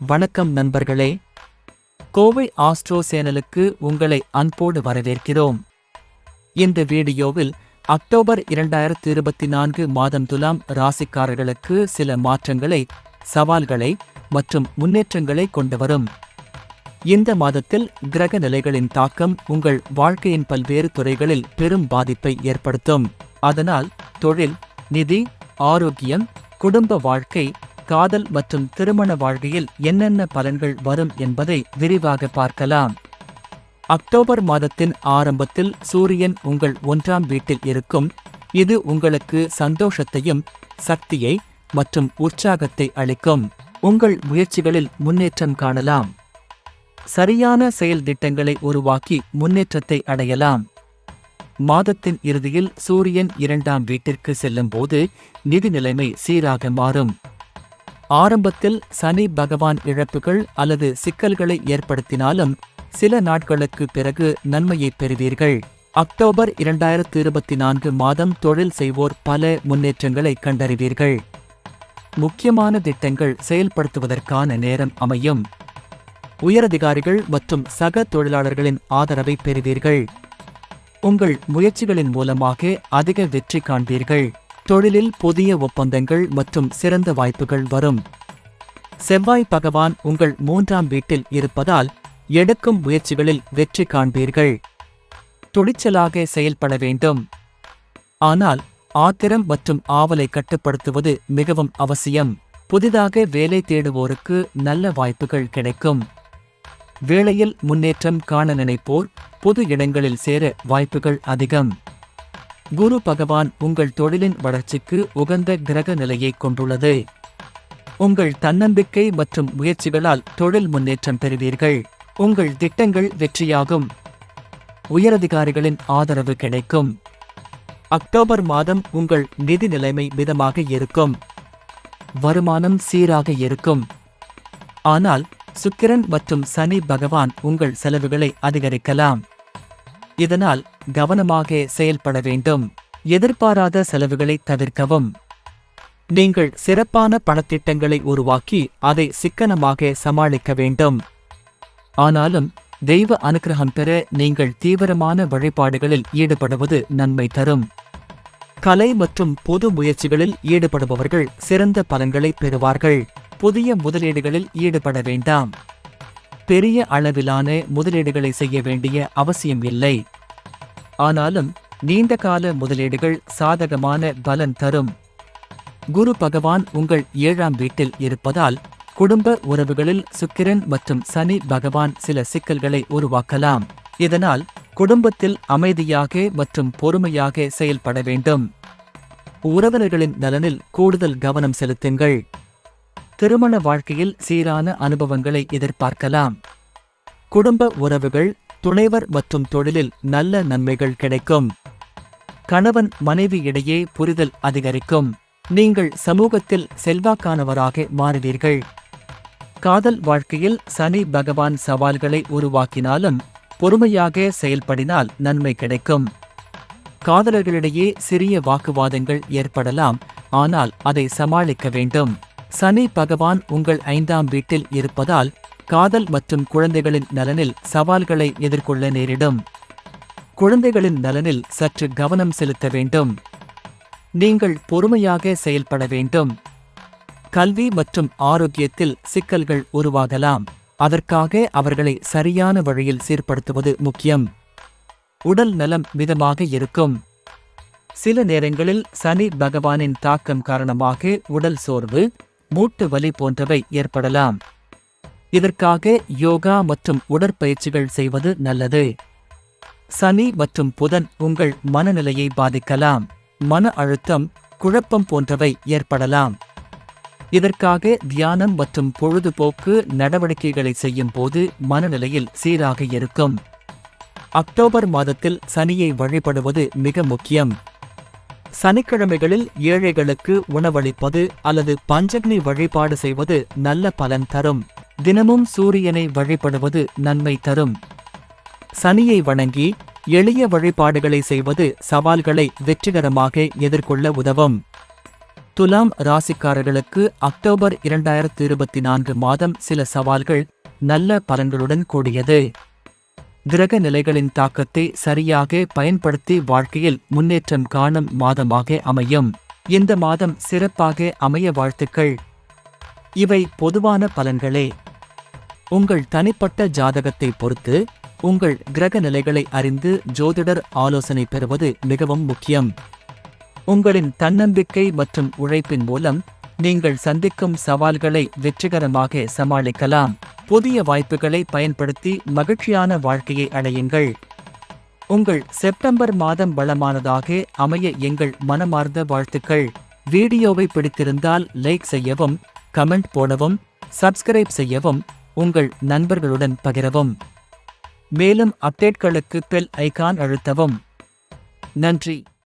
வணக்கம் நண்பர்களே. கோவை ஆஸ்ட்ரோ சேனலுக்கு உங்களை அன்போடு வரவேற்கிறோம். இந்த வீடியோவில் அக்டோபர் இரண்டாயிரத்து இருபத்தி நான்கு மாதம் துலாம் ராசிக்காரர்களுக்கு சில மாற்றங்களை சவால்களை மற்றும் முன்னேற்றங்களை கொண்டு வரும். இந்த மாதத்தில் கிரக நிலைகளின் தாக்கம் உங்கள் வாழ்க்கையின் பல்வேறு துறைகளில் பெரும் பாதிப்பை ஏற்படுத்தும். அதனால் தொழில் நிதி ஆரோக்கியம் குடும்ப வாழ்க்கை காதல் மற்றும் திருமண வாழ்க்கையில் என்னென்ன பலன்கள் வரும் என்பதை விரிவாக பார்க்கலாம். அக்டோபர் மாதத்தின் ஆரம்பத்தில் சூரியன் உங்கள் ஒன்றாம் வீட்டில் இருக்கும். இது உங்களுக்கு சந்தோஷத்தையும் சக்தியை மற்றும் உற்சாகத்தை அளிக்கும். உங்கள் முயற்சிகளில் முன்னேற்றம் காணலாம். சரியான செயல் திட்டங்களை உருவாக்கி முன்னேற்றத்தை அடையலாம். மாதத்தின் இறுதியில் சூரியன் இரண்டாம் வீட்டிற்கு செல்லும்போது நிதி நிலைமை சீராக மாறும். ஆரம்பத்தில் சனி பகவான் இழப்புகள் அல்லது சிக்கல்களை ஏற்படுத்தினாலும் சில நாட்களுக்கு பிறகு நன்மையை பெறுவீர்கள். அக்டோபர் இரண்டாயிரத்து இருபத்தி நான்கு மாதம் தொழில் செய்வோர் பல முன்னேற்றங்களை கண்டறிவீர்கள். முக்கியமான திட்டங்கள் செயல்படுத்துவதற்கான நேரம் அமையும். உயரதிகாரிகள் மற்றும் சக தொழிலாளர்களின் ஆதரவை பெறுவீர்கள். உங்கள் முயற்சிகளின் மூலமாக அதிக வெற்றி காண்பீர்கள். தொழிலில் புதிய ஒப்பந்தங்கள் மற்றும் சிறந்த வாய்ப்புகள் வரும். செவ்வாய் பகவான் உங்கள் மூன்றாம் வீட்டில் இருப்பதால் எடுக்கும் முயற்சிகளில் வெற்றி காண்பீர்கள். துணிச்சலாக செயல்பட வேண்டும். ஆனால் ஆத்திரம் மற்றும் ஆவலை கட்டுப்படுத்துவது மிகவும் அவசியம். புதிதாக வேலை தேடுவோருக்கு நல்ல வாய்ப்புகள் கிடைக்கும். வேளையில் முன்னேற்றம் காண நினைப்போர் பொது இடங்களில் சேர வாய்ப்புகள் அதிகம். குரு பகவான் உங்கள் தொழிலின் வளர்ச்சிக்கு உகந்த கிரக நிலையை கொண்டுள்ளது. உங்கள் தன்னம்பிக்கை மற்றும் முயற்சிகளால் தொழில் முன்னேற்றம் பெறுவீர்கள். உங்கள் திட்டங்கள் வெற்றியாகும். உயரதிகாரிகளின் ஆதரவு கிடைக்கும். அக்டோபர் மாதம் உங்கள் நிதி நிலைமை மிதமாக இருக்கும். வருமானம் சீராக இருக்கும். ஆனால் சுக்கிரன் மற்றும் சனி பகவான் உங்கள் செலவுகளை அதிகரிக்கலாம். இதனால் கவனமாக செயல்பட வேண்டும். எதிர்பாராத செலவுகளை தவிர்க்கவும். நீங்கள் சிறப்பான பணத்திட்டங்களை உருவாக்கி அதை சிக்கனமாக சமாளிக்க வேண்டும். ஆனாலும் தெய்வ அனுக்கிரகம் பெற நீங்கள் தீவிரமான வழிபாடுகளில் ஈடுபடுவது நன்மை தரும். கலை மற்றும் பொது முயற்சிகளில் ஈடுபடுபவர்கள் சிறந்த பலன்களை பெறுவார்கள். புதிய முதலீடுகளில் ஈடுபட வேண்டாம். பெரிய அளவிலான முதலீடுகளை செய்ய வேண்டிய அவசியம் இல்லை. ஆனாலும் நீண்டகால முதலீடுகள் சாதகமான பலன் தரும். குரு பகவான் உங்கள் ஏழாம் வீட்டில் இருப்பதால் குடும்ப உறவுகளில் சுக்கிரன் மற்றும் சனி பகவான் சில சிக்கல்களை உருவாக்கலாம். இதனால் குடும்பத்தில் அமைதியாக மற்றும் பொறுமையாக செயல்பட வேண்டும். உறவினர்களின் நலனில் கூடுதல் கவனம் செலுத்துங்கள். திருமண வாழ்க்கையில் சீரான அனுபவங்களை எதிர்பார்க்கலாம். குடும்ப உறவுகள் துணைவர் மற்றும் தொழிலில் நல்ல நன்மைகள் கிடைக்கும். கணவன் மனைவி இடையே புரிதல் அதிகரிக்கும். நீங்கள் சமூகத்தில் செல்வாக்கானவராக மாறுவீர்கள் காதல் வாழ்க்கையில் சனி பகவான் சவால்களை உருவாக்கினாலும் பொறுமையாக செயல்படினால் நன்மை கிடைக்கும். காதலர்களிடையே சிறிய வாக்குவாதங்கள் ஏற்படலாம் ஆனால் அதை சமாளிக்க வேண்டும். சனி பகவான் உங்கள் ஐந்தாம் வீட்டில் இருப்பதால் காதல் மற்றும் குழந்தைகளின் நலனில் சவால்களை எதிர்கொள்ள நேரிடும். குழந்தைகளின் நலனில் சற்று கவனம் செலுத்த வேண்டும். நீங்கள் பொறுமையாக செயல்பட வேண்டும். கல்வி மற்றும் ஆரோக்கியத்தில் சிக்கல்கள் உருவாகலாம். அதற்காக அவர்களை சரியான வழியில் சீர்படுத்துவது முக்கியம். உடல் நலம் மிதமாக இருக்கும். சில நேரங்களில் சனி பகவானின் தாக்கம் காரணமாக உடல் சோர்வு மூட்டு வலி போன்றவை ஏற்படலாம். இதற்காக யோகா மற்றும் உடற்பயிற்சிகள் செய்வது நல்லது. சனி மற்றும் புதன் உங்கள் மனநிலையை பாதிக்கலாம். மன அழுத்தம் குழப்பம் போன்றவை ஏற்படலாம். இதற்காக தியானம் மற்றும் பொழுதுபோக்கு நடவடிக்கைகளை செய்யும் போது மனநிலையில் சீராக இருக்கும். அக்டோபர் மாதத்தில் சனியை வழிபடுவது மிக முக்கியம். சனிக்கிழமைகளில் ஏழைகளுக்கு உணவளிப்பது அல்லது பஞ்சக்னி வழிபாடு செய்வது நல்ல பலன் தரும். தினமும் சூரியனை வழிபடுவது நன்மை தரும். சனியை வணங்கி எளிய வழிபாடுகளை செய்வது சவால்களை வெற்றிகரமாக எதிர்கொள்ள உதவும். துலாம் ராசிக்காரர்களுக்கு அக்டோபர் இரண்டாயிரத்து இருபத்தி நான்கு மாதம் சில சவால்கள் நல்ல பலன்களுடன் கூடியது. கிரக நிலைகளின் தாக்கத்தை சரியாக பயன்படுத்தி வாழ்க்கையில் முன்னேற்றம் காணும் மாதமாக அமையும். இந்த மாதம் சிறப்பாக அமைய வாழ்த்துக்கள். இவை பொதுவான பலன்களே. உங்கள் தனிப்பட்ட ஜாதகத்தை பொறுத்து உங்கள் கிரக நிலைகளை அறிந்து ஜோதிடர் ஆலோசனை பெறுவது மிகவும் முக்கியம். உங்களின் தன்னம்பிக்கை மற்றும் உழைப்பின் மூலம் நீங்கள் சந்திக்கும் சவால்களை வெற்றிகரமாக சமாளிக்கலாம். புதிய வாய்ப்புகளை பயன்படுத்தி மகிழ்ச்சியான வாழ்க்கையை அடையுங்கள். உங்கள் செப்டம்பர் மாதம் வளமானதாக அமைய எங்கள் மனமார்ந்த வாழ்த்துக்கள். வீடியோவை பிடித்திருந்தால் லைக் செய்யவும் கமெண்ட் போடவும் சப்ஸ்கிரைப் செய்யவும் உங்கள் நண்பர்களுடன் பகிரவும். மேலும் அப்டேட்களுக்கு பெல் ஐகான் அழுத்தவும். நன்றி.